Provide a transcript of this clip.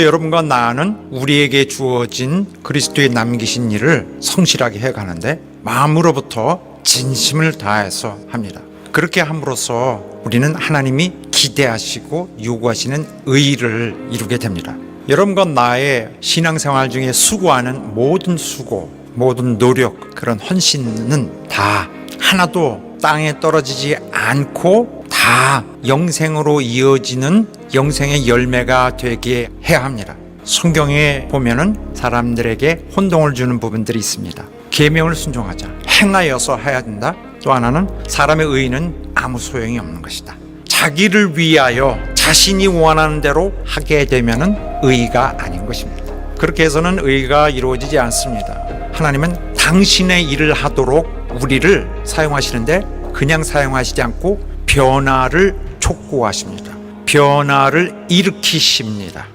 여러분과 나는 우리에게 주어진 그리스도의 남기신 일을 성실하게 해가는데 마음으로부터 진심을 다해서 합니다. 그렇게 함으로써 우리는 하나님이 기대하시고 요구하시는 의를 이루게 됩니다. 여러분과 나의 신앙생활 중에 수고하는 모든 수고, 모든 노력, 그런 헌신은 다 하나도 땅에 떨어지지 않고 다 영생으로 이어지는 영생의 열매가 되게 해야 합니다. 성경에 보면은 사람들에게 혼동을 주는 부분들이 있습니다. 계명을 순종하자. 행하여서 해야 된다. 또 하나는 사람의 의는 아무 소용이 없는 것이다. 자기를 위하여 자신이 원하는 대로 하게 되면은 의가 아닌 것입니다. 그렇게 해서는 의가 이루어지지 않습니다. 하나님은 당신의 일을 하도록 우리를 사용하시는데 그냥 사용하시지 않고 변화를 촉구하십니다. 변화를 일으키십니다.